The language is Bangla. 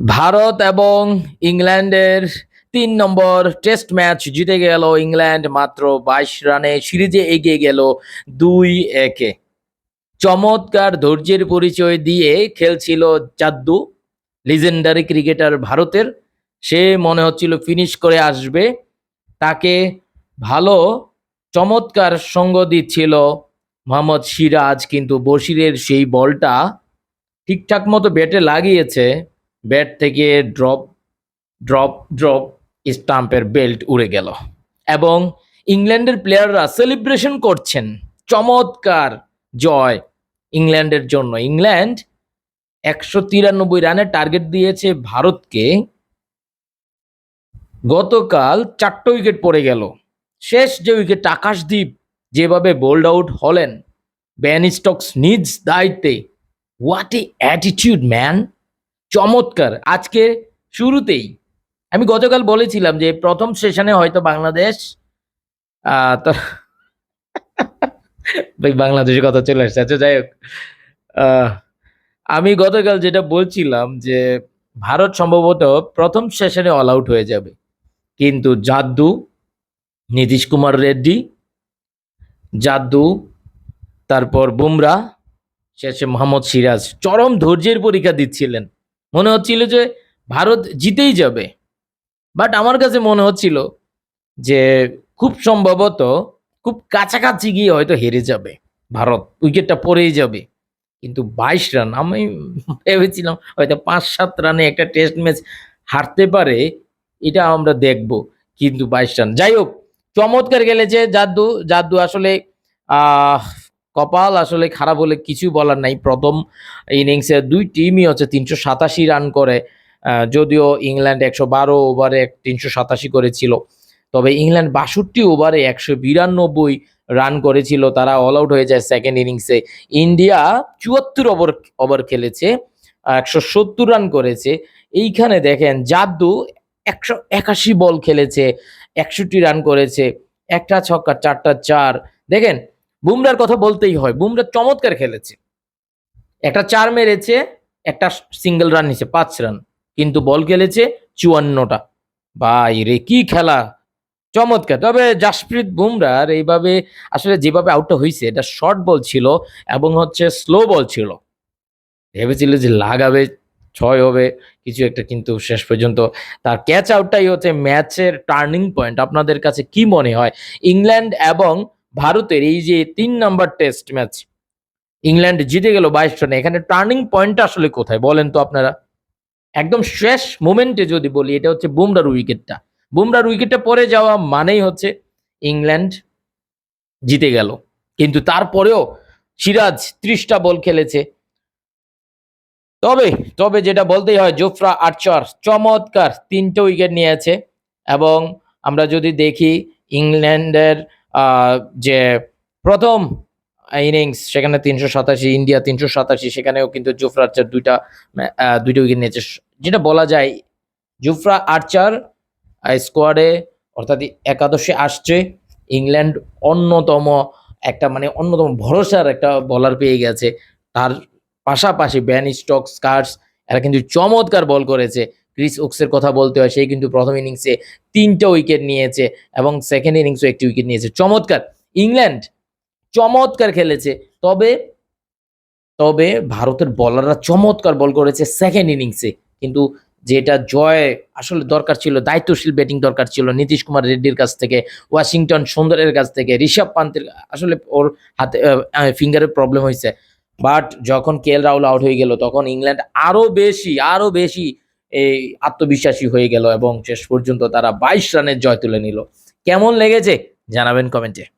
ভারত এবং ইংল্যান্ডের তিন নম্বর টেস্ট ম্যাচ জিতে গেল ইংল্যান্ড মাত্র বাইশ রানে, সিরিজে এগিয়ে গেল দুই একে। চমৎকার ধৈর্যের পরিচয় দিয়ে খেলছিল জাদ্দু লিজেন্ডারি ক্রিকেটার ভারতের। সে মনে হচ্ছিল ফিনিশ করে আসবে। তাকে ভালো, চমৎকার সঙ্গ দিচ্ছিল মোহাম্মদ সিরাজ, কিন্তু বশিরের সেই বলটা ঠিকঠাক মতো ব্যাটে লাগিয়েছে। ব্যাট থেকে ড্রপ ড্রপ ড্রপ স্টাম্পের বেল্ট উড়ে গেল। এবং ইংল্যান্ডের প্লেয়াররা সেলিব্রেশন করছেন। চমৎকার জয় ইংল্যান্ডের জন্য। ইংল্যান্ড একশো তিরানব্বই রানের টার্গেট দিয়েছে ভারতকে। গতকাল চারটে উইকেট পড়ে গেল। শেষ যে উইকেট আকাশদ্বীপ যেভাবে বোল্ড আউট হলেন ব্যান স্টকস নিজ দায়িত্বে। হোয়াট এ অ্যাটিটিউড ম্যান চমৎকার। আজকে শুরুতেই আমি গতকাল বলেছিলাম যে প্রথম সেশনে হয়তো বাংলাদেশ ভাই, বাংলাদেশের কথা চলে আসছে। আচ্ছা যাই হোক। আমি গতকাল যেটা বলছিলাম যে ভারত সম্ভবত প্রথম সেশনে অল আউট হয়ে যাবে। কিন্তু জাদ্দু নীতিশ কুমার রেড্ডি জাদ্দু তারপর বুমরা শেষে মোহাম্মদ সিরাজ, চরম ধৈর্যের পরীক্ষা দিচ্ছিলেন। মনে হচ্ছিল যে ভারত জিতেই যাবে। বাট আমার কাছে মনে হচ্ছিল যে খুব সম্ভবত খুব কাছাকাছি গিয়ে হয়তো হেরে যাবে। ভারত উইকেটটা পড়েই যাবে। কিন্তু বাইশ রান আমি ভেবেছিলাম হয়তো পাঁচ সাত রানে একটা টেস্ট ম্যাচ হারতে পারে, এটা আমরা দেখব। কিন্তু বাইশ রান যাই হোক, চমৎকার খেলেছে জাদ্দু জাদ্দু আসলে, আহ কপাল আসলে খারাপ হলে কিছু বলার নাই। প্রথম ইনিংসে দুই টিমই হচ্ছে তিনশো সাতাশি রান করে যদিও ইংল্যান্ড একশো বারো ওভারে তিনশো সাতাশি করেছিল। তবে ইংল্যান্ড বাষট্টি ওভারে একশো বিরানব্বই রান করেছিল, তারা অল আউট হয়ে যায় সেকেন্ড ইনিংসে ইন্ডিয়া চুয়াত্তর ওভার ওভার খেলেছে একশো সত্তর রান করেছে। এইখানে দেখেন জাদু একশো একাশি বল খেলেছে, একষট্টি রান করেছে, একটা ছক্কা, চারটা চার। দেখেন বুমরার কথা বলতেই হয়। বুমরা চমৎকার খেলেছে। একটা চার মেরেছে, একটা সিঙ্গেল রান নিছে, পাঁচ রান কিন্তু বল খেলেছে চুয়ান্নটা। ভাই রে, কি খেলা! চমৎকার। তবে জাসপ্রীত বুমরার এইভাবে আসলে যেভাবে আউটটা হয়েছে এটা শর্ট বল ছিল এবং হচ্ছে স্লো বল ছিল। ভেবেছিল যে লাগাবে, ছয় হবে, কিছু একটা কিন্তু শেষ পর্যন্ত তার ক্যাচ আউটটাই হচ্ছে ম্যাচের টার্নিং পয়েন্ট আপনাদের কাছে কি মনে হয়? ইংল্যান্ড এবং ভারতের এই যে তিন নাম্বার টেস্ট ম্যাচ ইংল্যান্ড জিতে গেল বাইশ রানে এখানে টার্নিং পয়েন্টটা আসলে কোথায় বলেন তো আপনারা? একদম শেষ মোমেন্টে যদি বলি, এটা হচ্ছে বুমরার উইকেটটা বুমরার উইকেটটা পরে যাওয়া মানেই হচ্ছে ইংল্যান্ড জিতে গেল। কিন্তু তারপরেও সিরাজ ত্রিশটা বল খেলেছে। তবে তবে যেটা বলতেই হয়, জোফরা আর্চার চমৎকার তিনটে উইকেট নিয়েছে। এবং আমরা যদি দেখি, ইংল্যান্ডের যে প্রথম ইনিংস সেখানে তিনশো সাতাশি, ইন্ডিয়া তিনশো সাতাশি, সেখানেও কিন্তু জোফরা আর্চার দুইটা দুইটা উইকেট নিয়েছে। যেটা বলা যায়, জোফরা আর্চার স্কোয়াডে অর্থাৎ একাদশে আসছে। ইংল্যান্ড অন্যতম একটা মানে অন্যতম ভরসার একটা বলার পেয়ে গেছে। তার পাশাপাশি ব্যান স্টক স্কার্স এরা কিন্তু চমৎকার বল করেছে। ক্রিস ওক্সের কথা বলতে হয়, সেই কিন্তু প্রথম ইনিংসে তিনটা উইকেট নিয়েছে এবং সেকেন্ড ইনিংসও একটি উইকেট নিয়েছে। চমৎকার! ইংল্যান্ড চমৎকার খেলেছে। তবে তবে ভারতের বলাররা চমৎকার বল করেছে সেকেন্ড ইনিংসে কিন্তু যেটা জয় আসলে দরকার ছিল, দায়িত্বশীল ব্যাটিং দরকার ছিল নীতিশ কুমার রেড্ডির কাছ থেকে, ওয়াশিংটন সুন্দরের কাছ থেকে, ঋষভ পান্তের, আসলে ওর হাতে ফিঙ্গারের প্রবলেম হয়েছে। বাট যখন কে এল রাহুল আউট হয়ে গেল, তখন ইংল্যান্ড আরও বেশি আরও বেশি এই আত্মবিশ্বাসী হয়ে গেল এবং শেষ পর্যন্ত তারা বাইশ রানের জয় তুলে নিল। কেমন লেগেছে? জানাবেন কমেন্টে।